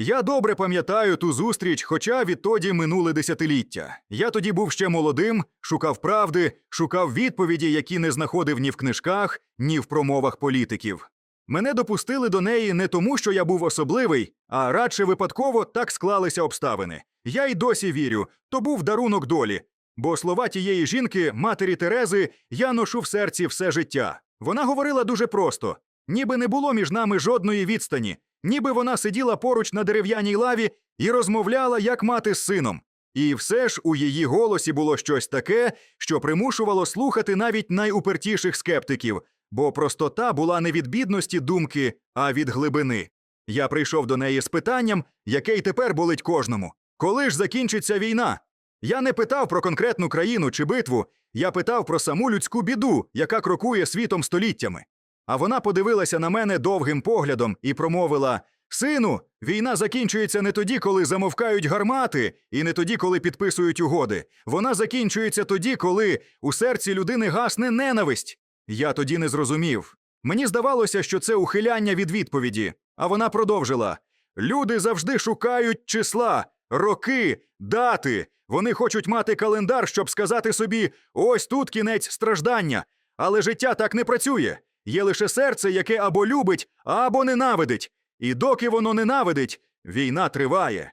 Я добре пам'ятаю ту зустріч, хоча відтоді минуле десятиліття. Я тоді був ще молодим, шукав правди, шукав відповіді, які не знаходив ні в книжках, ні в промовах політиків. Мене допустили до неї не тому, що я був особливий, а радше випадково так склалися обставини. Я й досі вірю, то був дарунок долі. Бо слова тієї жінки, матері Терези, я ношу в серці все життя. Вона говорила дуже просто, ніби не було між нами жодної відстані, ніби вона сиділа поруч на дерев'яній лаві і розмовляла, як мати з сином. І все ж у її голосі було щось таке, що примушувало слухати навіть найупертіших скептиків, бо простота була не від бідності думки, а від глибини. Я прийшов до неї з питанням, яке й тепер болить кожному: коли ж закінчиться війна? Я не питав про конкретну країну чи битву, я питав про саму людську біду, яка крокує світом століттями. А вона подивилася на мене довгим поглядом і промовила: Сину, війна закінчується не тоді, коли замовкають гармати, і не тоді, коли підписують угоди. Вона закінчується тоді, коли у серці людини гасне ненависть. Я тоді не зрозумів. Мені здавалося, що це ухиляння від відповіді. А вона продовжила: Люди завжди шукають числа, роки, дати. Вони хочуть мати календар, щоб сказати собі: ось тут кінець страждання. Але життя так не працює. Є лише серце, яке або любить, або ненавидить. І доки воно ненавидить, війна триває.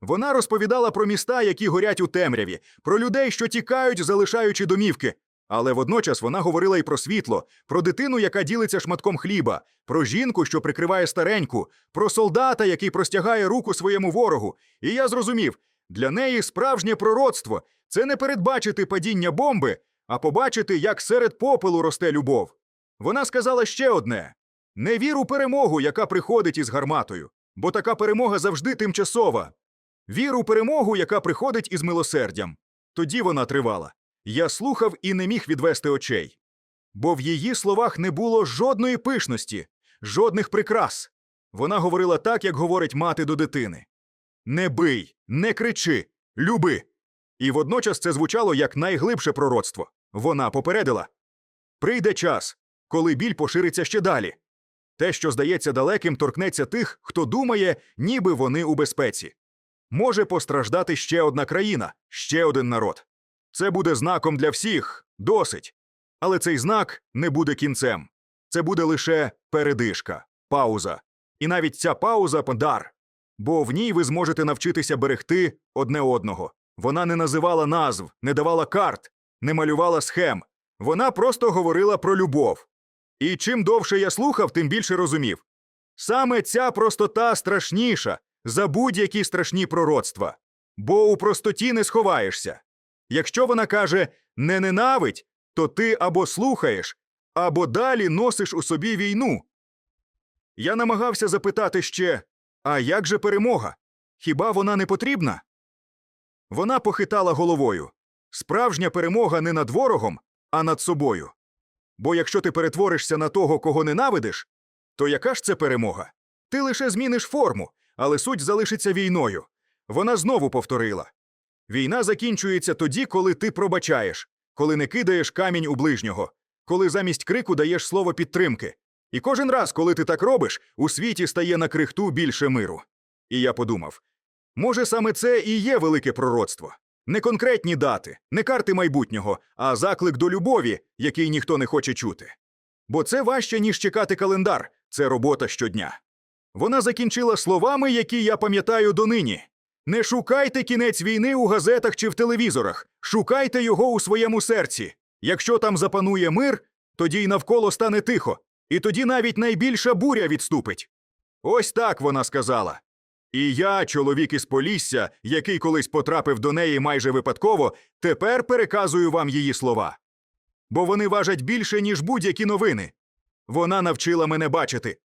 Вона розповідала про міста, які горять у темряві, про людей, що тікають, залишаючи домівки. Але водночас вона говорила й про світло, про дитину, яка ділиться шматком хліба, про жінку, що прикриває стареньку, про солдата, який простягає руку своєму ворогу. І я зрозумів, для неї справжнє пророцтво це не передбачити падіння бомби, а побачити, як серед попелу росте любов. Вона сказала ще одне: не вір у перемогу, яка приходить із гарматою, бо така перемога завжди тимчасова. Вір у перемогу, яка приходить із милосердям. Тоді вона тривала. Я слухав і не міг відвести очей. Бо в її словах не було жодної пишності, жодних прикрас. Вона говорила так, як говорить мати до дитини: Не бий, не кричи, люби. І водночас це звучало як найглибше пророцтво. Вона попередила: Прийде час, коли біль пошириться ще далі. Те, що здається далеким, торкнеться тих, хто думає, ніби вони у безпеці. Може постраждати ще одна країна, ще один народ. Це буде знаком для всіх, досить. Але цей знак не буде кінцем. Це буде лише передишка, пауза. І навіть ця пауза дар. Бо в ній ви зможете навчитися берегти одне одного. Вона не називала назв, не давала карт, не малювала схем. Вона просто говорила про любов. І чим довше я слухав, тим більше розумів. Саме ця простота страшніша за будь-які страшні пророцтва. Бо у простоті не сховаєшся. Якщо вона каже не ненавидь, то ти або слухаєш, або далі носиш у собі війну. Я намагався запитати ще а як же перемога? Хіба вона не потрібна? Вона похитала головою. Справжня перемога не над ворогом, а над собою. Бо якщо ти перетворишся на того, кого ненавидиш, то яка ж це перемога? Ти лише зміниш форму, але суть залишиться війною. Вона знову повторила: Війна закінчується тоді, коли ти пробачаєш, коли не кидаєш камінь у ближнього, коли замість крику даєш слово підтримки. І кожен раз, коли ти так робиш, у світі стає на крихту більше миру. І я подумав: може, саме це і є велике пророцтво. Не конкретні дати, не карти майбутнього, а заклик до любові, який ніхто не хоче чути. Бо це важче, ніж чекати календар, це робота щодня. Вона закінчила словами, які я пам'ятаю донині. Не шукайте кінець війни у газетах чи в телевізорах, шукайте його у своєму серці. Якщо там запанує мир, тоді й навколо стане тихо, і тоді навіть найбільша буря відступить. Ось так вона сказала. І я, чоловік із Полісся, який колись потрапив до неї майже випадково, тепер переказую вам її слова. Бо вони важать більше, ніж будь-які новини. Вона навчила мене бачити.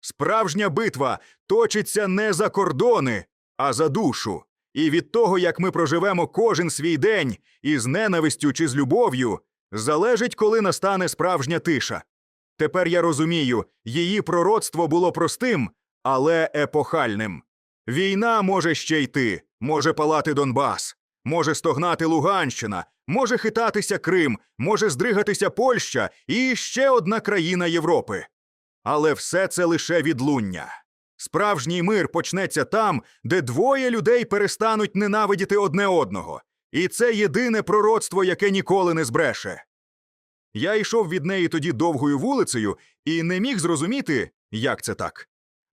Справжня битва точиться не за кордони, а за душу. І від того, як ми проживемо кожен свій день із ненавистю чи з любов'ю, залежить, коли настане справжня тиша. Тепер я розумію, її пророцтво було простим, але епохальним. Війна може ще йти, може палати Донбас, може стогнати Луганщина, може хитатися Крим, може здригатися Польща і ще одна країна Європи. Але все це лише відлуння. Справжній мир почнеться там, де двоє людей перестануть ненавидіти одне одного. І це єдине пророцтво, яке ніколи не збреше. Я йшов від неї тоді довгою вулицею і не міг зрозуміти, як це так.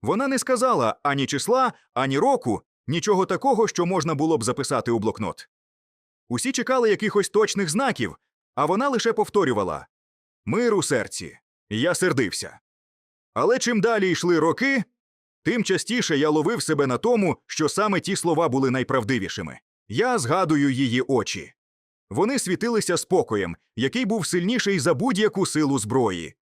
Вона не сказала ані числа, ані року, нічого такого, що можна було б записати у блокнот. Усі чекали якихось точних знаків, а вона лише повторювала Мир у серці. Я сердився. Але чим далі йшли роки, тим частіше я ловив себе на тому, що саме ті слова були найправдивішими. Я згадую її очі. Вони світилися спокоєм, який був сильніший за будь-яку силу зброї.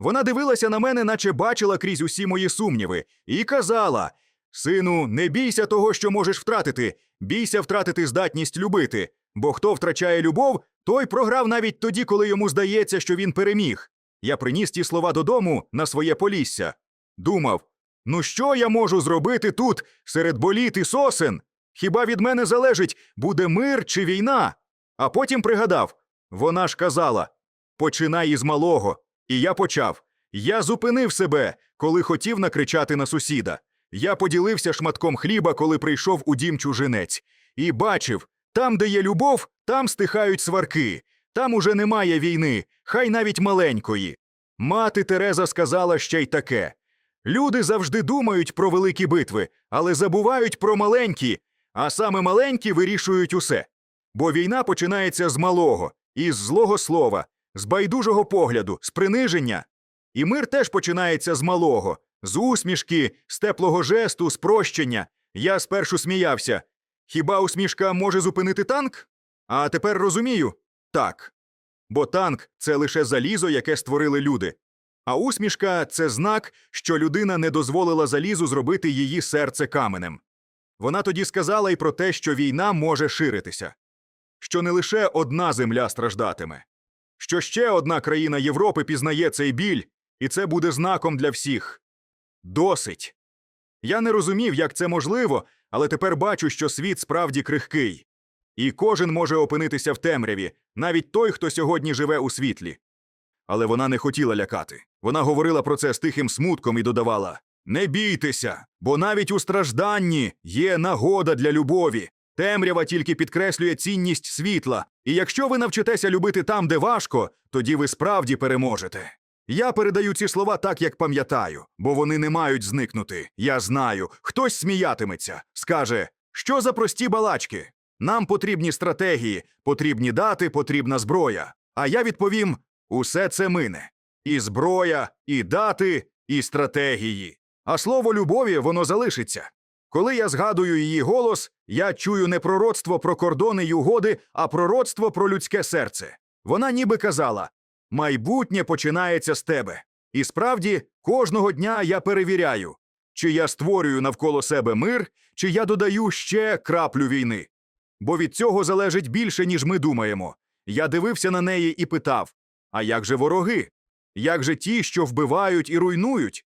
Вона дивилася на мене, наче бачила крізь усі мої сумніви, і казала: Сину, не бійся того, що можеш втратити, бійся втратити здатність любити, бо хто втрачає любов, той програв навіть тоді, коли йому здається, що він переміг. Я приніс ті слова додому на своє полісся. Думав: ну що я можу зробити тут, серед боліт і сосен? Хіба від мене залежить, буде мир чи війна? А потім пригадав вона ж казала починай із малого. І я почав. Я зупинив себе, коли хотів накричати на сусіда. Я поділився шматком хліба, коли прийшов у дім чужинець, і бачив там, де є любов, там стихають сварки, там уже немає війни, хай навіть маленької. Мати Тереза сказала ще й таке люди завжди думають про великі битви, але забувають про маленькі, а саме маленькі вирішують усе. Бо війна починається з малого, із злого слова, з байдужого погляду, з приниження. І мир теж починається з малого, з усмішки, з теплого жесту, з прощення. Я спершу сміявся. Хіба усмішка може зупинити танк? А тепер розумію так. Бо танк це лише залізо, яке створили люди. А усмішка це знак, що людина не дозволила залізу зробити її серце каменем. Вона тоді сказала й про те, що війна може ширитися, що не лише одна земля страждатиме, що ще одна країна Європи пізнає цей біль, і це буде знаком для всіх. Досить. Я не розумів, як це можливо, але тепер бачу, що світ справді крихкий. І кожен може опинитися в темряві, навіть той, хто сьогодні живе у світлі. Але вона не хотіла лякати. Вона говорила про це з тихим смутком і додавала: Не бійтеся, бо навіть у стражданні є нагода для любові. Темрява тільки підкреслює цінність світла, і якщо ви навчитеся любити там, де важко, тоді ви справді переможете. Я передаю ці слова так, як пам'ятаю, бо вони не мають зникнути. Я знаю, хтось сміятиметься, скаже, що за прості балачки. Нам потрібні стратегії, потрібні дати, потрібна зброя. А я відповім: усе це мине. І зброя, і дати, і стратегії. А слово любові воно залишиться. Коли я згадую її голос, я чую не пророцтво про кордони й угоди, а пророцтво про людське серце. Вона ніби казала: майбутнє починається з тебе. І справді, кожного дня я перевіряю, чи я створюю навколо себе мир, чи я додаю ще краплю війни. Бо від цього залежить більше, ніж ми думаємо. Я дивився на неї і питав: а як же вороги? Як же ті, що вбивають і руйнують?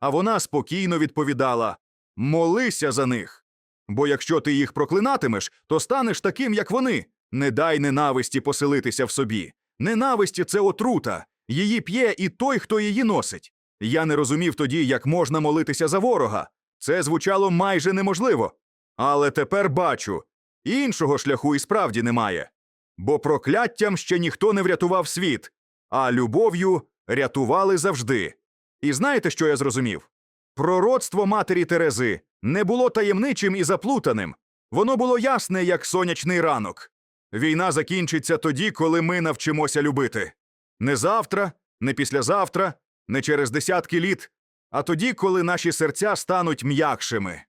А вона спокійно відповідала: Молися за них. Бо якщо ти їх проклинатимеш, то станеш таким, як вони. Не дай ненависті поселитися в собі. Ненависті це отрута, її п'є і той, хто її носить. Я не розумів тоді, як можна молитися за ворога. Це звучало майже неможливо. Але тепер бачу іншого шляху і справді немає. Бо прокляттям ще ніхто не врятував світ, а любов'ю рятували завжди. І знаєте, що я зрозумів? Пророцтво матері Терези не було таємничим і заплутаним. Воно було ясне, як сонячний ранок. Війна закінчиться тоді, коли ми навчимося любити. Не завтра, не післязавтра, не через десятки літ, а тоді, коли наші серця стануть м'якшими.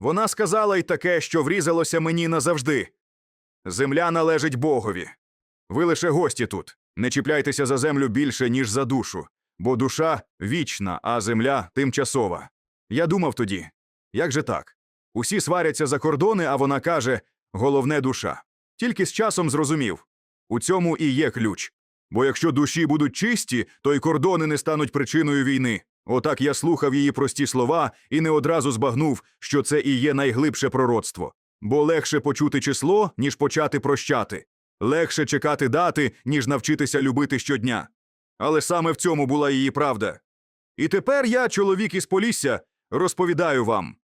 Вона сказала й таке, що врізалося мені назавжди. Земля належить Богові. Ви лише гості тут. Не чіпляйтеся за землю більше, ніж за душу, бо душа вічна, а земля тимчасова. Я думав тоді, як же так? Усі сваряться за кордони, а вона каже головне душа. Тільки з часом зрозумів у цьому і є ключ. Бо якщо душі будуть чисті, то й кордони не стануть причиною війни. Отак я слухав її прості слова і не одразу збагнув, що це і є найглибше пророцтво. Бо легше почути число, ніж почати прощати. Легше чекати дати, ніж навчитися любити щодня. Але саме в цьому була її правда. І тепер я, чоловік із Полісся, Розповідаю вам,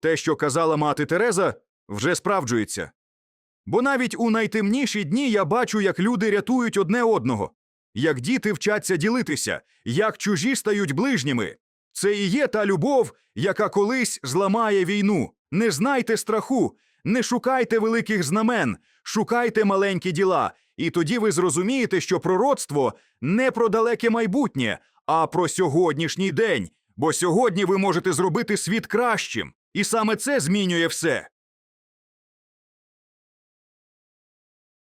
те, що казала мати Тереза, вже справджується. Бо навіть у найтемніші дні я бачу, як люди рятують одне одного, як діти вчаться ділитися, як чужі стають ближніми. Це і є та любов, яка колись зламає війну. Не знайте страху, не шукайте великих знамен, шукайте маленькі діла, і тоді ви зрозумієте, що пророцтво не про далеке майбутнє, а про сьогоднішній день. Бо сьогодні ви можете зробити світ кращим, і саме це змінює все.